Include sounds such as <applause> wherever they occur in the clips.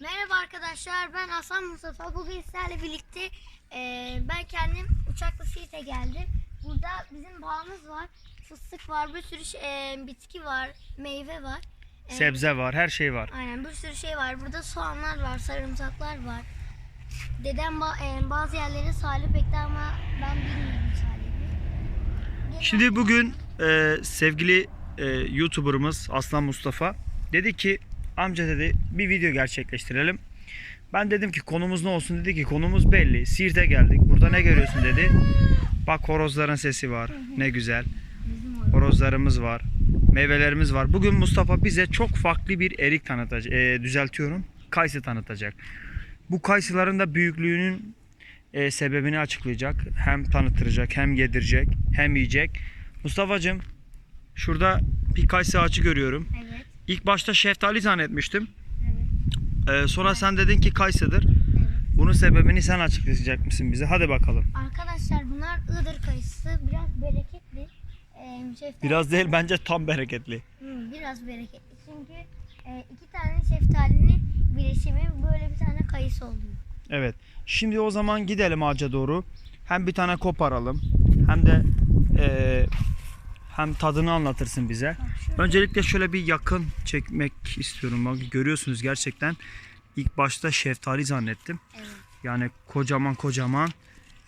Merhaba arkadaşlar ben Hasan Mustafa. Bugün sizlerle birlikte e, ben kendim uçakla Siirt'e geldim. Burada bizim bağımız var. Fıstık var, bir sürü şey- e, bitki var, meyve var. E, Sebze var, her şey var. Aynen bir sürü şey var. Burada soğanlar var, sarımsaklar var. Dedem ba- e, bazı yerlere salep ekti ama ben bilmiyorum salebi. Şimdi bugün e, sevgili e, YouTuber'ımız Aslan Mustafa dedi ki amca dedi bir video gerçekleştirelim. Ben dedim ki konumuz ne olsun dedi ki konumuz belli. Siirt'e geldik. Burada ne görüyorsun dedi. Bak horozların sesi var. Ne güzel. Horozlarımız var. Meyvelerimiz var. Bugün Mustafa bize çok farklı bir erik tanıtacak. e, düzeltiyorum. Kayısı tanıtacak. Bu kayısıların da büyüklüğünün e, sebebini açıklayacak. Hem tanıtıracak, hem yedirecek, hem yiyecek. Mustafa'cığım şurada bir kayısı ağacı görüyorum. Evet, İlk başta şeftali zannetmiştim. evet, E, sonra sen dedin ki kayısıdır. evet. Bunun sebebini sen açıklayacak mısın bize? Hadi bakalım. Arkadaşlar bunlar Iğdır kayısı. Biraz bereketli. Ee, şeftali- Biraz değil bence tam bereketli. Hı, biraz bereketli. Çünkü e, iki tane şeftalinin birleşimi böyle bir tane kayısı oluyor. Evet. Şimdi o zaman gidelim ağaca doğru. Hem bir tane koparalım hem de eee, hem tadını anlatırsın bize. Öncelikle şöyle bir yakın çekmek istiyorum. Bak görüyorsunuz gerçekten ilk başta şeftali zannettim. Evet. Yani kocaman kocaman.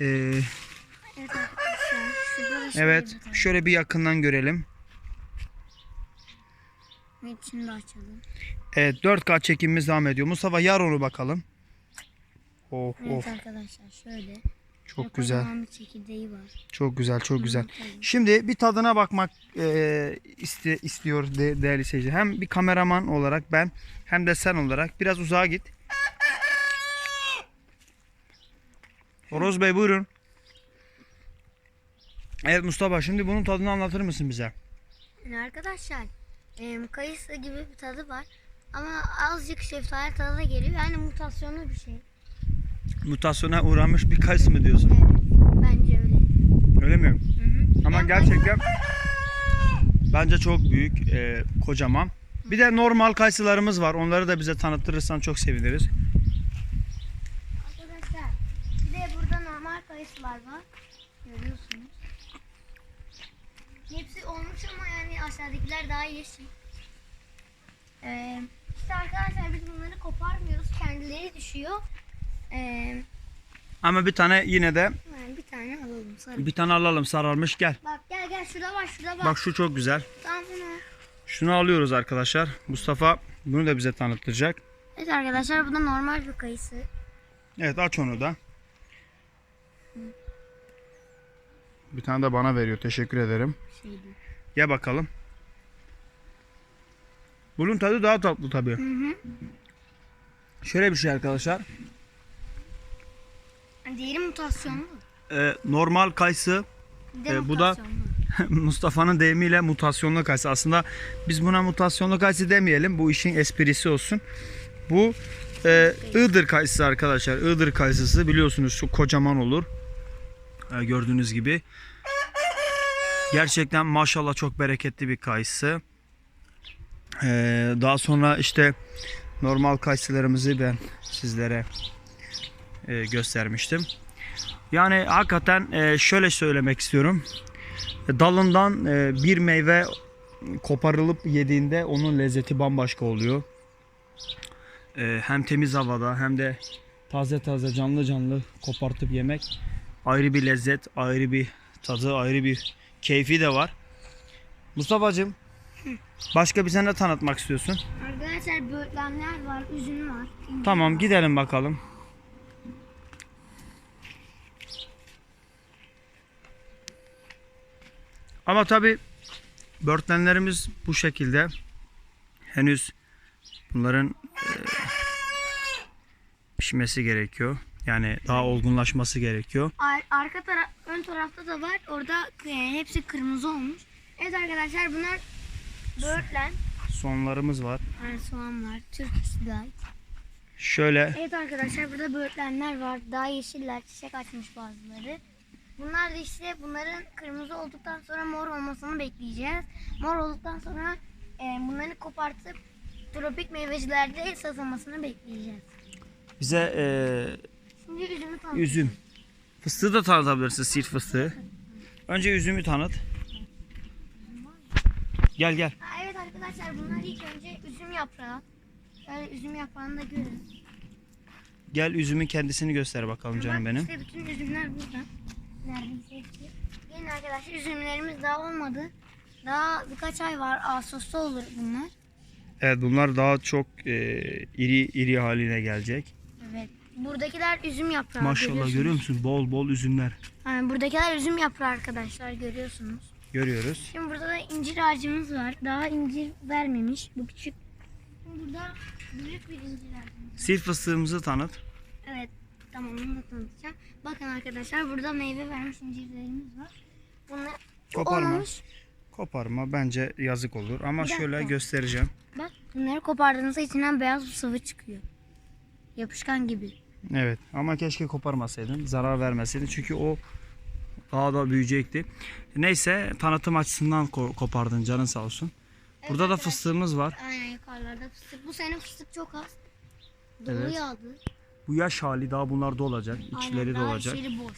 Eee, Evet şöyle bir yakından görelim. Açalım. Evet 4K çekimimiz devam ediyor. Mustafa yar onu bakalım. Oh Evet of arkadaşlar şöyle. Çok Şöyle güzel. çekirdeği var. Çok güzel çok güzel. Şimdi bir tadına bakmak e, iste, istiyor de, değerli seyirciler. Hem bir kameraman olarak ben hem de sen olarak biraz uzağa git. Horoz Bey buyurun. Evet Mustafa şimdi bunun tadını anlatır mısın bize? Yani arkadaşlar e, kayısı gibi bir tadı var. Ama azıcık şeftali tadı da geliyor. Yani mutasyonlu bir şey. Mutasyona uğramış bir kayısı mı diyorsun? Bence öyle. Öyle mi? Hı hı. Ama gerçekten bence çok büyük, e, kocaman. Bir de normal kayısılarımız var. Onları da bize tanıtırırsan çok seviniriz. Arkadaşlar bir de burada normal kayısılar var. Görüyorsunuz. Hepsi olmuş ama yani aşağıdakiler daha yeşil. Ee, işte arkadaşlar biz bunları koparmıyoruz. Kendileri düşüyor. Ee, Ama bir tane yine de yani bir tane alalım sarı. bir tane alalım sararmış gel. Bak gel gel şurada var şurada bak. Bak şu çok güzel. Tamam bunu. Şunu alıyoruz arkadaşlar. Mustafa bunu da bize tanıtacak. Evet arkadaşlar bu da normal bir kayısı. Evet aç onu da. Bir tane de bana veriyor. Teşekkür ederim. Şeydi. Ye bakalım. Bunun tadı daha tatlı tabii. Hı hı. Şöyle bir şey arkadaşlar. Diğeri mutasyonlu. Ee, normal kayısı de Ee, bu da-. <laughs> Mustafa'nın deyimiyle mutasyonlu kayısı. Aslında biz buna mutasyonlu kayısı demeyelim. Bu işin esprisi olsun. Bu e, Iğdır kayısı arkadaşlar. Iğdır kayısısı biliyorsunuz çok kocaman olur. E, gördüğünüz gibi. Gerçekten maşallah çok bereketli bir kayısı. E, daha sonra işte normal kayısılarımızı ben sizlere e, göstermiştim. Yani hakikaten e, şöyle söylemek istiyorum dalından e, bir meyve koparılıp yediğinde onun lezzeti bambaşka oluyor. E, Hem temiz havada hem de taze taze canlı canlı kopartıp yemek ayrı bir lezzet, ayrı bir tadı, ayrı bir keyfi de var. Mustafa'cığım başka bir sen tanıtmak istiyorsun? Arkadaşlar böğürtlenler var, üzüm var. Tamam gidelim bakalım. Ama tabi börtlenlerimiz bu şekilde. Henüz bunların e, pişmesi gerekiyor. Yani daha olgunlaşması gerekiyor. Ar- arka taraf, ön tarafta da var. Orada e, hepsi kırmızı olmuş. Evet arkadaşlar bunlar böğürtlen. Sonlarımız var. Yani soğan var. Türk Guide. Şöyle Evet arkadaşlar burada böğürtlenler var. Daha yeşiller. Çiçek açmış bazıları. Bunlar da işte bunların kırmızı olduktan sonra mor olmasını bekleyeceğiz. Mor olduktan sonra e, bunları kopartıp tropik meyvecilerde satılmasını bekleyeceğiz. Bize e, Şimdi üzümü tanıtacağım. üzüm. Fıstığı da tanıtabilirsin, siirt fıstığı. Önce üzümü tanıt. Gel gel. Ha, evet arkadaşlar bunlar ilk önce üzüm yaprağı. Şöyle üzüm yaprağını da görün. Gel üzümün kendisini göster bakalım canım Bak, benim. İşte bütün üzümler burada. Neredeyse. Gelin arkadaşlar üzümlerimiz daha olmadı. Daha birkaç ay var. Ağustos'ta olur bunlar. Evet bunlar daha çok e, iri iri haline gelecek. Evet. Buradakiler üzüm yaprağı. Maşallah görüyor musun? Bol bol üzümler Yani buradakiler üzüm yaprağı arkadaşlar görüyorsunuz. görüyoruz. Şimdi burada da incir ağacımız var. Daha incir vermemiş. Bu küçük. Burada büyük bir incir ağacımız. Siirt fıstığımızı tanıt. Evet. Tamam onu da tanıtacağım. Bakın arkadaşlar burada meyve vermiş incirlerimiz var. Bunlar bu Koparma. olmamış. Koparma bence yazık olur ama Bir şöyle dakika. göstereceğim. Bak bunları kopardığınızda içinden beyaz bir sıvı çıkıyor. Yapışkan gibi. Evet ama keşke koparmasaydın, zarar vermeseydin çünkü o daha da büyüyecekti. Neyse tanıtım açısından ko- kopardın canın sağ olsun. Burada da arkadaşlar. fıstığımız var. Aynen yukarılarda fıstık. Bu sene fıstık çok az. Dolu Evet. yağdı. Bu yaş hali daha bunlar dolacak, içleri Aynen, daha dolacak. içleri boş.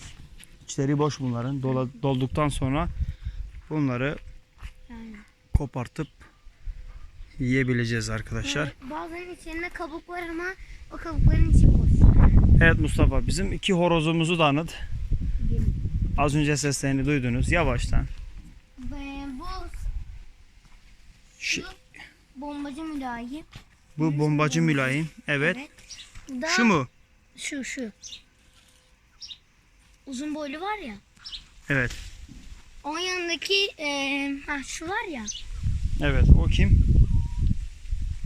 İçleri boş bunların. Dola- dolduktan sonra bunları Yani. kopartıp yiyebileceğiz arkadaşlar. Böyle Bazen içlerinde kabuk var ama o kabukların içi boş. Evet Mustafa bizim iki horozumuzu da anıt. Az önce seslerini duydunuz. Yavaştan. Ve bu Şu- bombacı mülayim. bu bombacı mülayim. Evet. Bu da Şu mu? Şu şu. Uzun boylu var ya. Evet. Onun yanındaki eee ha şu var ya. Evet. O kim?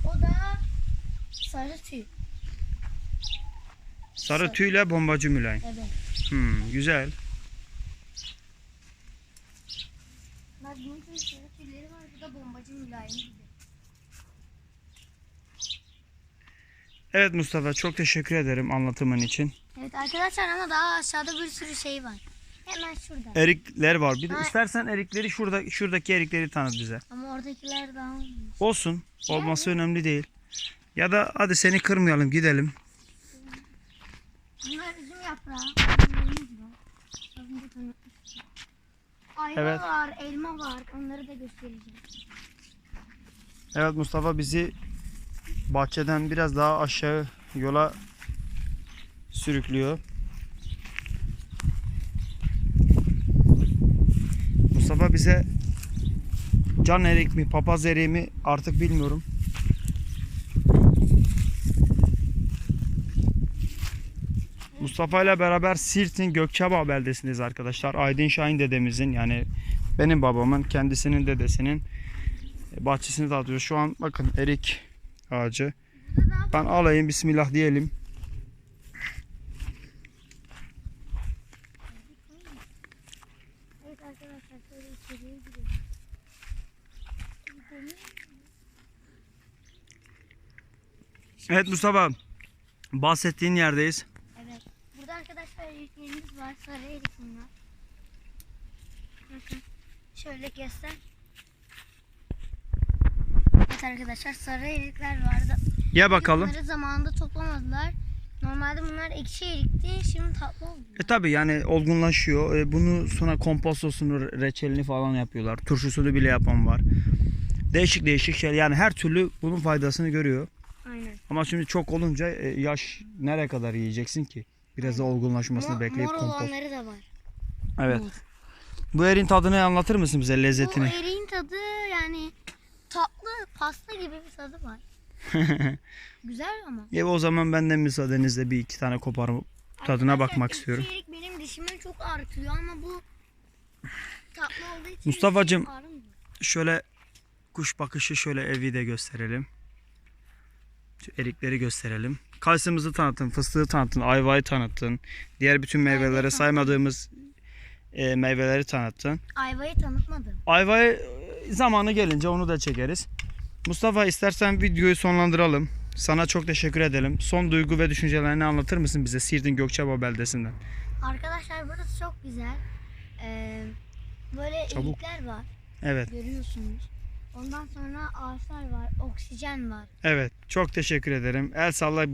O da sarı tüy. Sarı tüyle bombacı mülayim. Evet. Hmm, güzel. Tüm sarı tüyleri var. Bu da bombacı mülayim gibi. Evet Mustafa çok teşekkür ederim anlatımın için. Evet arkadaşlar ama daha aşağıda bir sürü şey var. Hemen şurada. Erikler var. Bir de Ha. istersen erikleri şurada şuradaki erikleri tanıt bize. Ama oradakiler daha olmuş. Olsun. Olması önemli değil. Ya da hadi seni kırmayalım gidelim. Bunlar üzüm yaprağı. Üzümlerimiz var. Az önce tanıtmıştım. Ayva Evet. var, elma var. Onları da göstereceğim. Evet Mustafa bizi bahçeden biraz daha aşağı yola sürüklüyor. Mustafa bize can erik mi papaz eriği mi artık bilmiyorum. Mustafa ile beraber Sirt'in Gökçeada beldesindeyiz arkadaşlar. Aydın Şahin dedemizin yani benim babamın kendisinin dedesinin bahçesini dağıtıyoruz. Şu an bakın erik ağacı. Ben alayım bismillah diyelim. Evet arkadaşlar şöyle içeriye girelim. Evet Mustafa bahsettiğin yerdeyiz. Evet. Burada arkadaşlar eriklerimiz var. Sarı erik bunlar. Bakın. Şöyle göster. Evet arkadaşlar sarı erikler vardı. Ye bakalım. Bunları zamanında toplamadılar. Normalde bunlar ekşi erikti. Şimdi tatlı oldu. E tabi yani olgunlaşıyor. E, bunu sonra kompostosunu, reçelini falan yapıyorlar. Turşusunu bile yapan var. Değişik değişik şeyler. Yani her türlü bunun faydasını görüyor. Aynen. Ama şimdi çok olunca e, yaş nereye kadar yiyeceksin ki? Biraz da olgunlaşmasını Mor, bekleyip mor kompost. olanları da var. Evet. Mor. Bu erin tadını anlatır mısın bize Bu lezzetini? eriğin tadı yani tatlı pasta gibi bir tadı var. <laughs> Güzel ama. Ya o zaman ben de müsaadenizle bir iki tane koparıp tadına Arkadaşlar, bakmak istiyorum. erik benim dişime çok ağrıtıyor ama bu tatlı olduğu için Mustafa'cığım, dişim ağrımıyor. Şöyle kuş bakışı şöyle evi de gösterelim. Şu erikleri gösterelim. Kayısımızı tanıtın, fıstığı tanıtın, ayvayı tanıtın. Diğer bütün meyveleri tanıtın. saymadığımız e, meyveleri tanıtın. Ayvayı tanıtmadım. Ayvayı zamanı gelince onu da çekeriz. Mustafa istersen videoyu sonlandıralım. Sana çok teşekkür edelim. Son duygu ve düşüncelerini anlatır mısın bize Siirt'in Gökçeada beldesinden? Arkadaşlar burası çok güzel. Ee, böyle Çabuk. erikler var. Evet. Görüyorsunuz. Ondan sonra ağaçlar var, oksijen var. Evet çok teşekkür ederim. El salla bir